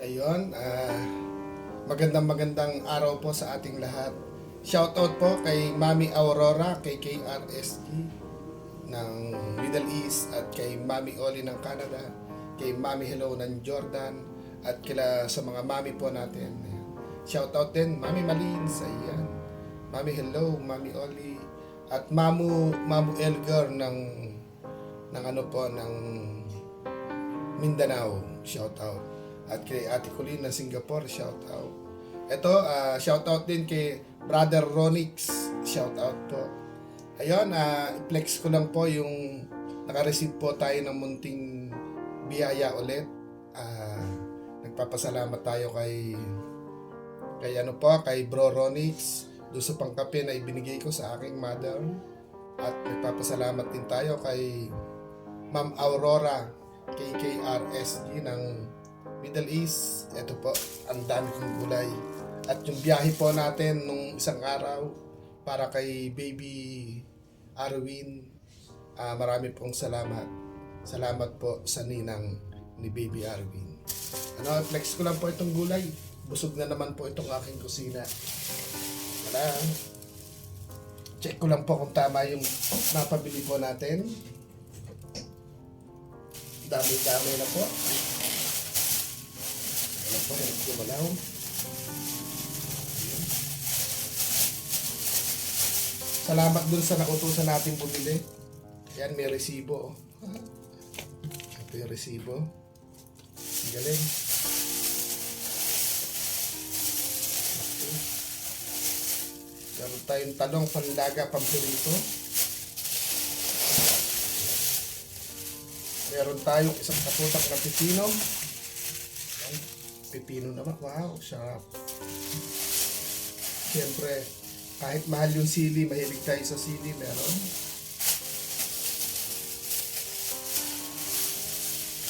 Ayun, ah, magandang magandang araw po sa ating lahat. Shoutout po kay Mami Aurora, kay KRSG ng Middle East at kay Mami Oli ng Canada, kay Mami Hello ng Jordan at kila sa mga mami po natin. Shoutout din Mami Malins, ayan. Mami Hello, Mami Oli at Mamu Mamu Elgar ng ng ano po ng Mindanao, shout out. At kay Ate ng Singapore, shout out. Ito, ah, shout out din kay Brother Ronix, shout out po. Ayun, ah, i-flex ko lang po yung naka-receive po tayo ng munting biyaya ulit. Ah, nagpapasalamat tayo kay kay ano po, kay Bro Ronix doon sa pangkape na ibinigay ko sa aking mother. At nagpapasalamat din tayo kay Ma'am Aurora KKRSG ng Middle East. Ito po, ang dami kong gulay. At yung biyahe po natin nung isang araw para kay baby Arwin. ah marami pong salamat. Salamat po sa ninang ni baby Arwin. Ano, flex ko lang po itong gulay. Busog na naman po itong aking kusina. Wala. Check ko lang po kung tama yung napabili po natin. Dami-dami na po. Ano po, yan po malaw. Ayan. Salamat dun sa nakutusan natin bumili. Yan, may resibo. oh. Ito yung resibo. Ang Galing. Meron tayong talong, panlaga, pampirito. Meron tayong isang kaputak na pipino. Pipino naman. Wow, sarap. Siyempre, kahit mahal yung sili, mahilig tayo sa sili, meron.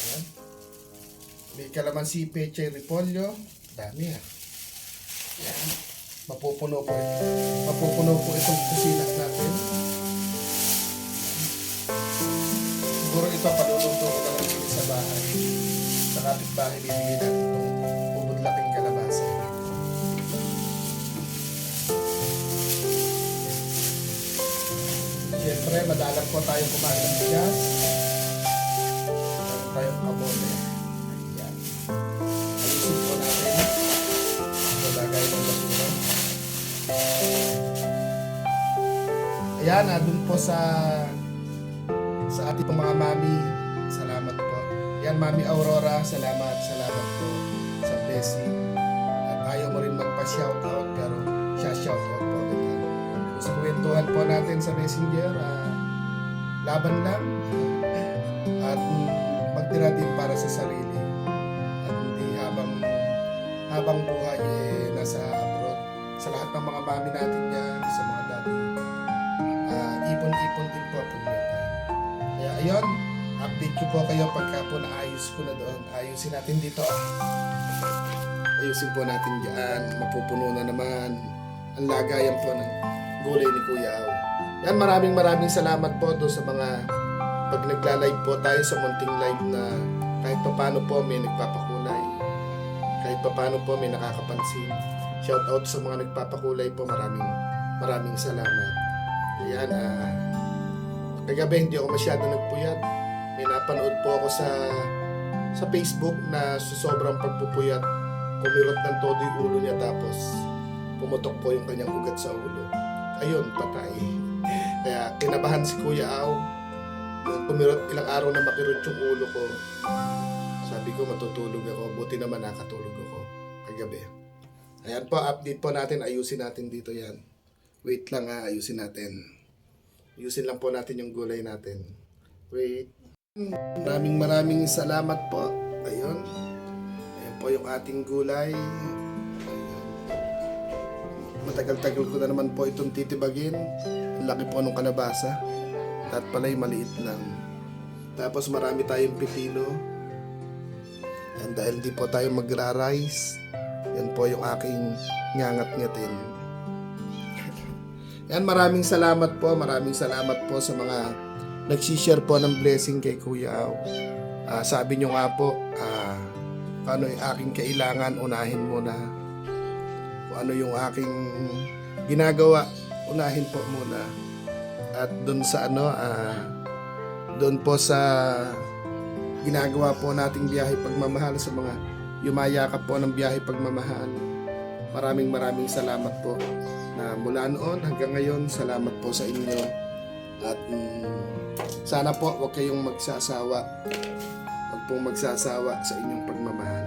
Ayan. May kalamansi, peche, repolyo. Dami ah. Yan. Mapupuno po. Mapupuno po itong kusina natin. Siguro ito paluluto ko lang sa bahay. Sa kapitbahay bibigyan natin Madalang po tayo kumain ng bigas. Meron tayong kamote. Ayan. Ayusin po natin. Malagay ng basura. Ayan, ah, dun po sa sa ating mga mami. Salamat po. Yan, Mami Aurora, salamat, salamat po sa blessing. At ayaw mo rin magpa-shoutout, pero siya shoutout po kita. Sa kwentuhan po natin sa messenger, ah, laban lang. At magtira din para sa sarili. At hindi habang habang buhay eh, nasa abroad. Sa lahat ng mga mami natin dyan, sa mga daddy, ah, ipon-ipon din po time. Kaya ayun, update ko po kayo pagka po naayos ko na doon. Ayusin natin dito. Ayusin po natin dyan. Mapupuno na naman. Ang lagayan po ng gulay ni Kuya Au. Yan, maraming maraming salamat po doon sa mga pag nagla-live po tayo sa munting live na kahit pa paano po may nagpapakulay. Kahit pa paano po may nakakapansin. Shout out sa mga nagpapakulay po. Maraming maraming salamat. Ayan, ah, kagabi hindi ako masyado nagpuyat. May napanood po ako sa sa Facebook na sa sobrang pagpupuyat, kumilot ng todo yung ulo niya tapos pumutok po yung kanyang ugat sa ulo. Ayun, patay. Kaya kinabahan si Kuya. Nung Kumilot ilang araw na makirot yung ulo ko. Sabi ko matutulog ako. Buti naman nakatulog ako kagabi. Ayan po, update po natin. Ayusin natin dito yan. Wait lang ha, ayusin natin. Ayusin lang po natin yung gulay natin. Wait. Maraming maraming salamat po. Ayun. Ayan po yung ating gulay. Ayun. Matagal-tagal ko na naman po itong titibagin. Laki po nung kalabasa. At pala'y maliit lang. Tapos marami tayong pipino. Yan, dahil di po tayo magra-rice. Yan po yung aking ngangat-ngatin. Yan, maraming salamat po. Maraming salamat po sa mga nagsishare po ng blessing kay Kuya Au. Ah, sabi nyo nga po, kung ano yung aking kailangan, unahin muna. Kung ano yung aking ginagawa, unahin po muna. At doon sa ano, ah, doon po sa ginagawa po nating biyahe pagmamahal sa mga yumayakap po ng biyahe pagmamahal. Maraming maraming salamat po na mula noon hanggang ngayon, salamat po sa inyo. At mm, sana po huwag kayong magsasawa. Huwag pong magsasawa sa inyong pagmamahal.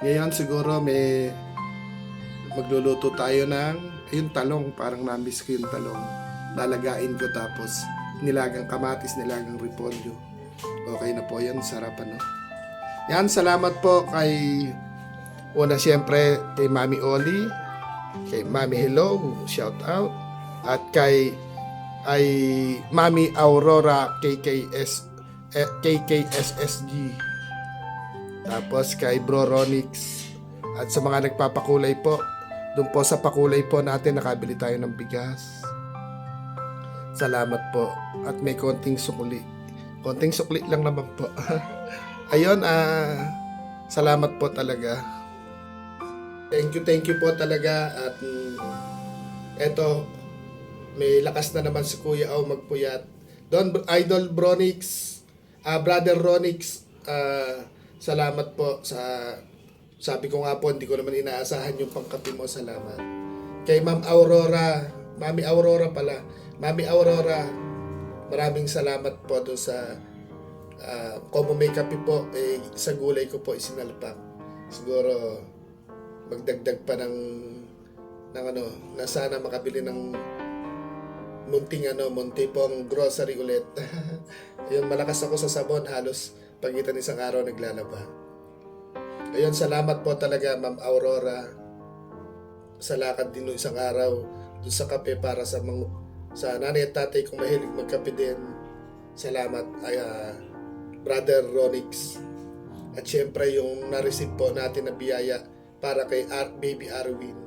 Ngayon siguro may magluluto tayo ng yung talong, parang namiss ko yung talong. Lalagain ko tapos nilagang kamatis, nilagang repolyo. Okay na po yan, sarap ano. Yan, salamat po kay una siyempre kay Mami Oli, kay Mami Hello, shout out. At kay ay Mami Aurora KKS eh, KKSSG. Tapos kay Bro Ronix. At sa mga nagpapakulay po, doon po sa pakulay po natin nakabili tayo ng bigas. Salamat po. At may konting sukli. Konting sukli lang naman po. Ayun, ah, salamat po talaga. Thank you, thank you po talaga. At mm, eto, may lakas na naman si Kuya Au magpuyat. Don Idol Bronix, ah, Brother Ronix, ah, salamat po sa sabi ko nga po, hindi ko naman inaasahan yung pangkapi mo. Salamat. Kay Ma'am Aurora, Mami Aurora pala. Mami Aurora, maraming salamat po doon sa uh, Como may kape po, eh, sa gulay ko po isinalpak. Siguro, magdagdag pa ng ng ano, na sana makabili ng munting ano, munti pong grocery ulit. Ayun, malakas ako sa sabon, halos pagitan isang araw naglalaba. Ayun, salamat po talaga Ma'am Aurora sa lakad din nung isang araw doon sa kape para sa mga sa nanay at tatay kong mahilig magkape din. Salamat ay ah, Brother Ronix. At syempre yung na-receive po natin na biyaya para kay Ar- Baby Arwin.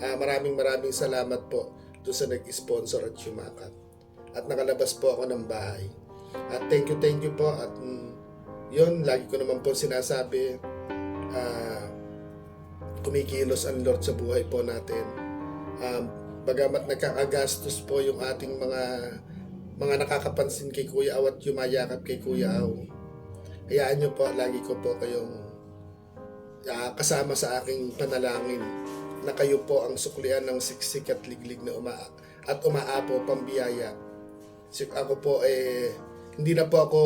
Ah, maraming maraming salamat po doon sa nag-sponsor at sumakat. At nakalabas po ako ng bahay. At thank you, thank you po. At mm, yun, lagi ko naman po sinasabi, ah, kumikilos ang Lord sa buhay po natin. Um, bagamat nagkakagastos po yung ating mga mga nakakapansin kay Kuya Aw at yumayakap kay Kuya Aw. Hayaan nyo po, lagi ko po kayong ah, kasama sa aking panalangin na kayo po ang suklian ng siksik at liglig na uma at umaapo pambiyaya. So, ako po eh hindi na po ako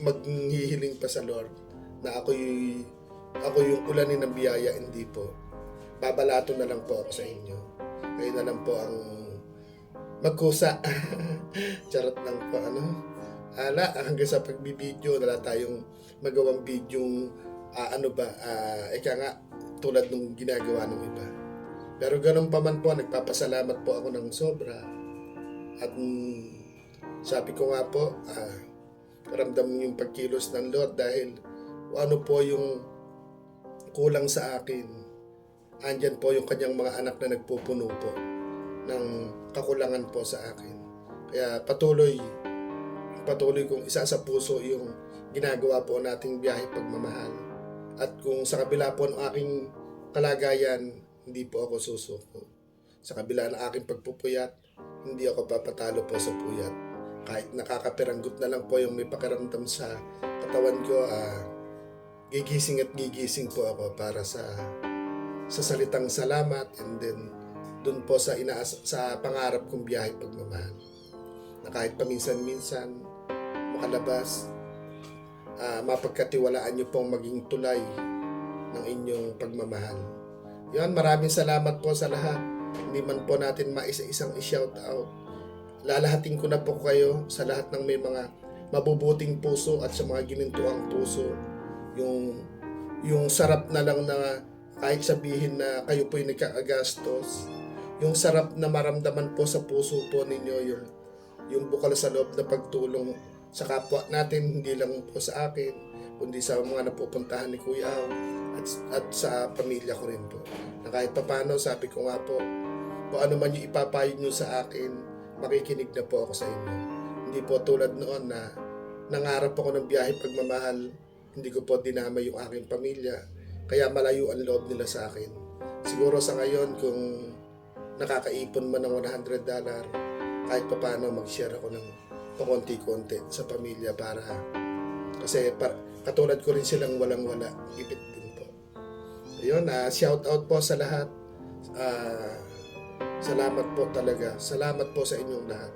maghihiling pa sa Lord na ako yung ako yung ulanin ng biyaya, hindi po. Babalato na lang po ako sa inyo. Kayo na lang po ang magkusa. Charot lang po, ano. Ala, hanggang sa pagbibideo, wala tayong magawang video ah, ano ba, ah, ika nga, tulad nung ginagawa ng iba. Pero ganun pa man po, nagpapasalamat po ako ng sobra. At mm, sabi ko nga po, ah, ramdam yung pagkilos ng Lord dahil ano po yung kulang sa akin. Andyan po yung kanyang mga anak na nagpupuno po ng kakulangan po sa akin. Kaya patuloy, patuloy kong isa sa puso yung ginagawa po nating biyahe pagmamahal. At kung sa kabila po ng aking kalagayan, hindi po ako susuko. Sa kabila ng aking pagpupuyat, hindi ako papatalo po sa puyat. Kahit nakakapiranggot na lang po yung may pakiramdam sa katawan ko, ah, gigising at gigising po ako para sa sa salitang salamat and then doon po sa inaas sa pangarap kong biyahe pagmamahal. Na kahit paminsan-minsan makalabas, ah, mapagkatiwalaan niyo pong maging tulay ng inyong pagmamahal. Yan, maraming salamat po sa lahat. Hindi man po natin maisa-isang i-shout out. Lalahatin ko na po kayo sa lahat ng may mga mabubuting puso at sa mga ginintuang puso yung yung sarap na lang na kahit sabihin na kayo po'y nagkakagastos yung sarap na maramdaman po sa puso po ninyo yung yung bukal sa loob na pagtulong sa kapwa natin hindi lang po sa akin kundi sa mga napupuntahan ni Kuya at, at sa pamilya ko rin po. Na kahit papano sabi ko nga po kung ano man yung ipapayo nyo sa akin makikinig na po ako sa inyo. Hindi po tulad noon na nangarap ako ng biyahe pagmamahal hindi ko po dinama yung aking pamilya. Kaya malayo ang loob nila sa akin. Siguro sa ngayon, kung nakakaipon man ng 100 dollar, kahit pa paano mag-share ako ng pakonti-konti sa pamilya para kasi par, katulad ko rin silang walang-wala. Ipit din po. Ayun, ah, shout out po sa lahat. Ah, salamat po talaga. Salamat po sa inyong lahat.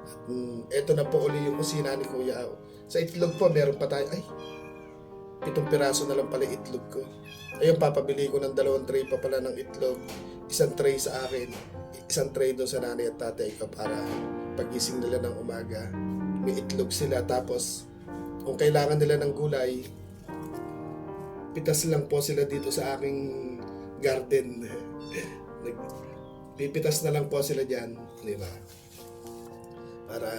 At mm, eto na po uli yung kusina ni Kuya. Sa itlog po, meron pa tayo. Ay, pitong piraso na lang pala itlog ko. Ayun, papabili ko ng dalawang tray pa pala ng itlog. Isang tray sa akin, isang tray doon sa nanay at tatay ko para pagising nila ng umaga, may itlog sila. Tapos, kung kailangan nila ng gulay, pitas lang po sila dito sa aking garden. Pipitas na lang po sila dyan, di ba? Para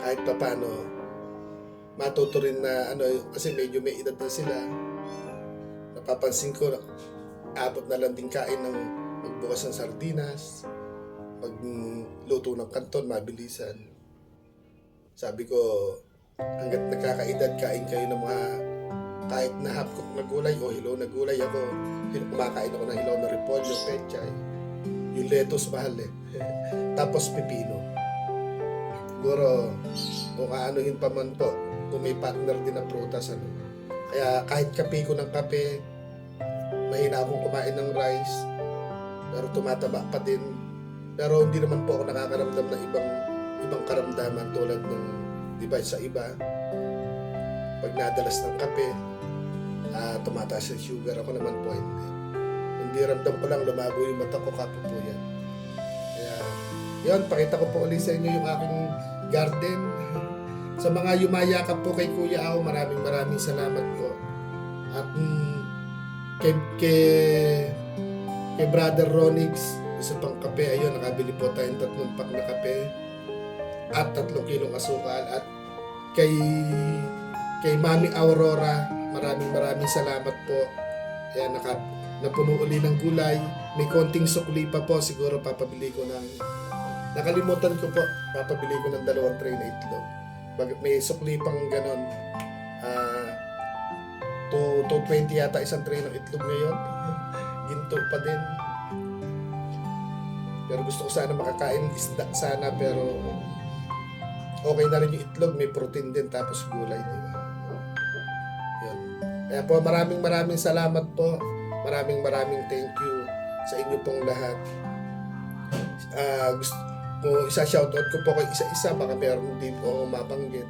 kahit pa paano, matuto rin na ano, kasi medyo may edad na sila. Napapansin ko, abot na lang din kain ng magbukas ng sardinas, magluto ng kanton, mabilisan. Sabi ko, hanggat nakakaedad, kain kayo ng mga kahit na half cook na gulay o hilaw na gulay ako, kumakain ako ng hilaw na repolyo, pechay, yung lettuce mahal eh. Tapos pipino. Siguro, kung aanuhin pa man po, kung may partner din na prutas, ano. Kaya kahit kape ko ng kape, mahina akong kumain ng rice, pero tumataba pa din. Pero hindi naman po ako nakakaramdam ng ibang ibang karamdaman tulad ng, di ba, sa iba, pag nadalas ng kape, ah tumataas yung sugar. Ako naman po hindi. Hindi ramdam ko lang lumabo yung mata ko kapo po yan. Kaya, yun, pakita ko po ulit sa inyo yung aking garden. Sa mga yumayakap po kay Kuya Ao, maraming maraming salamat po. At mm, kay, kay, kay Brother Ronix, isa pang kape, ayun, nakabili po tayong tatlong pack na kape at tatlong kilong asukal at kay kay Mami Aurora, maraming maraming salamat po. Ayan, naka, napuno uli ng gulay. May konting sukli pa po. Siguro papabili ko ng... Nakalimutan ko po. Papabili ko ng dalawang tray na itlog. May sukli pang ganon. Ah... to, to 20 yata isang tray ng itlog ngayon. Ginto pa din. Pero gusto ko sana makakain isda sana pero okay na rin yung itlog, may protein din tapos gulay, di ba? Yun. Kaya po maraming maraming salamat po. Maraming maraming thank you sa inyo pong lahat. Ah, gusto kung isa shoutout ko po kay isa-isa baka meron hindi po ako mabanggit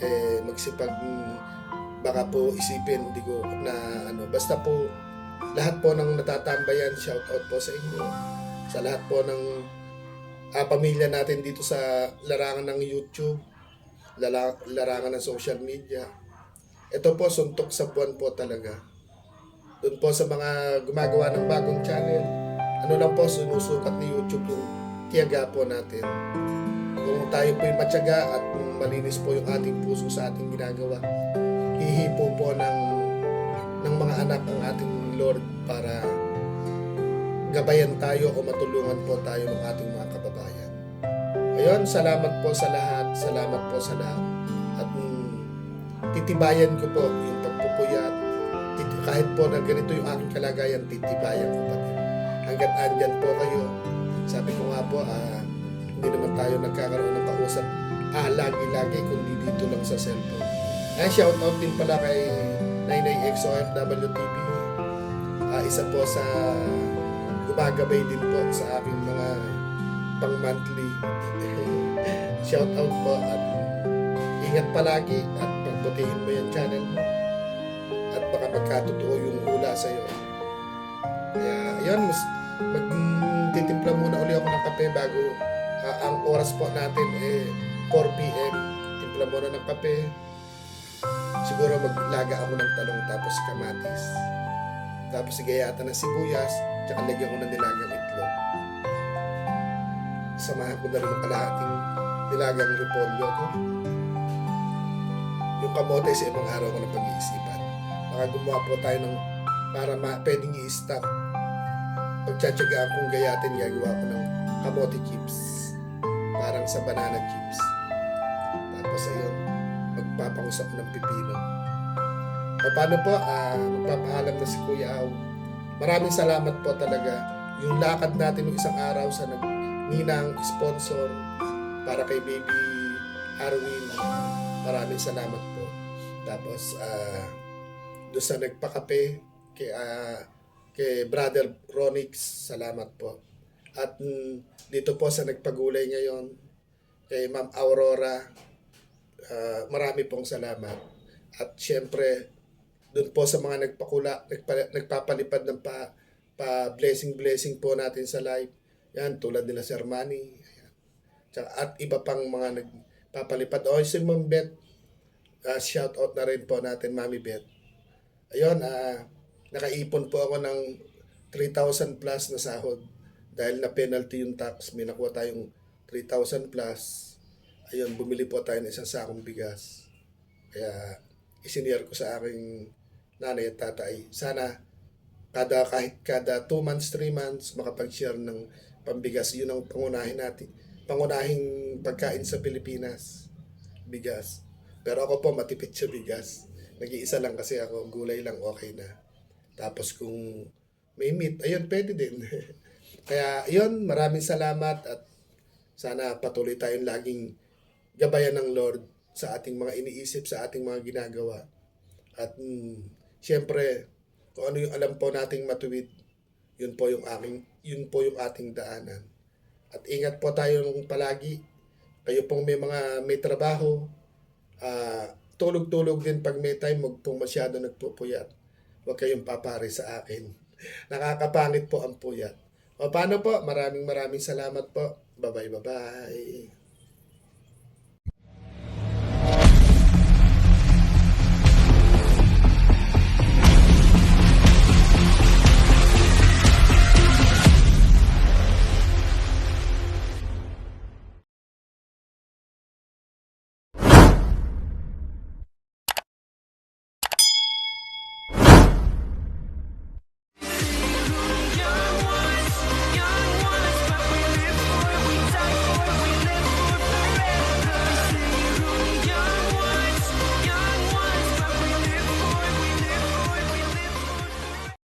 eh magsipag mm, baka po isipin hindi ko na ano basta po lahat po ng natatambayan shoutout po sa inyo sa lahat po ng ah, pamilya natin dito sa larangan ng YouTube, lala, larangan ng social media. Ito po, suntok sa buwan po talaga. Doon po sa mga gumagawa ng bagong channel, ano lang po, sinusukat ni YouTube yung tiyaga po natin. Kung tayo po yung matyaga at kung malinis po yung ating puso sa ating ginagawa, hihipo po ng, ng mga anak ng ating Lord para gabayan tayo o matulungan po tayo ng ating mga kababayan. Ayun, salamat po sa lahat. Salamat po sa lahat. At titibayan ko po yung pagpupuyat. Kahit po na ganito yung aking kalagayan, titibayan ko pa din. Hanggat andyan po kayo. Sabi ko nga po, ah, hindi naman tayo nagkakaroon ng kausap ah, lagi-lagi, kundi dito lang sa cellphone. Ay, shout out din pala kay Nainay XOFW TV. Ah, isa po sa gumagabay din po sa aking mga pang monthly shout out po at ingat palagi at pagbutihin mo yung channel mo at baka magkatotoo yung hula sa iyo kaya ayun mas magtitimpla muna uli ako ng kape bago ah, ang oras po natin eh 4pm timpla muna ng kape. Siguro maglaga ako ng talong tapos kamatis. Tapos igayatan ng sibuyas tsaka lagyan ko ng nilagang itlog. Samahan ko na rin ng kalahating nilagang repolyo ko yung kamote sa ibang araw ko na pag-iisipan. Baka gumawa po tayo ng para ma pwedeng i-stop pagtsatsagaan kong gayatin gagawa ko ng kamote chips parang sa banana chips tapos ayun magpapangusap ko ng pipino O paano po, ah, magpapaalam na si Kuya Au. Maraming salamat po talaga. Yung lakad natin ng isang araw sa nagninang sponsor para kay baby Arwin. Maraming salamat po. Tapos, ah, doon sa nagpakape kay, ah, kay Brother Ronix, salamat po. At mm, dito po sa nagpagulay ngayon, kay Ma'am Aurora, ah, marami pong salamat. At syempre, doon po sa mga nagpakula, nagpa, nagpapalipad ng pa, pa blessing blessing po natin sa live. Yan, tulad nila Sir Manny. Ayan. Tsaka, at iba pang mga nagpapalipad. O, si Ma'am Beth, ah, shout out na rin po natin, Mami Beth. Ayun, ah, nakaipon po ako ng 3,000 plus na sahod. Dahil na penalty yung tax, may nakuha tayong 3,000 plus. Ayun, bumili po tayo ng isang sakong bigas. Kaya, isinare ko sa aking nanay at tatay. Sana, kada, kahit kada 2 months, 3 months, makapag-share ng pambigas. Yun ang pangunahin natin. Pangunahing pagkain sa Pilipinas. Bigas. Pero ako po, matipid sa bigas. Nag-iisa lang kasi ako, gulay lang okay na. Tapos kung may meat, ayun, pwede din. Kaya, ayun, maraming salamat at sana patuloy tayong laging gabayan ng Lord sa ating mga iniisip, sa ating mga ginagawa. At mm, siyempre, kung ano yung alam po nating matuwid, yun po yung aking, yun po yung ating daanan. At ingat po tayo nung palagi. Kayo pong may mga may trabaho, ah, tulog-tulog din pag may time, huwag pong masyado nagpupuyat. Huwag kayong papare sa akin. Nakakapangit po ang puyat. O paano po? Maraming maraming salamat po. Bye-bye, bye-bye.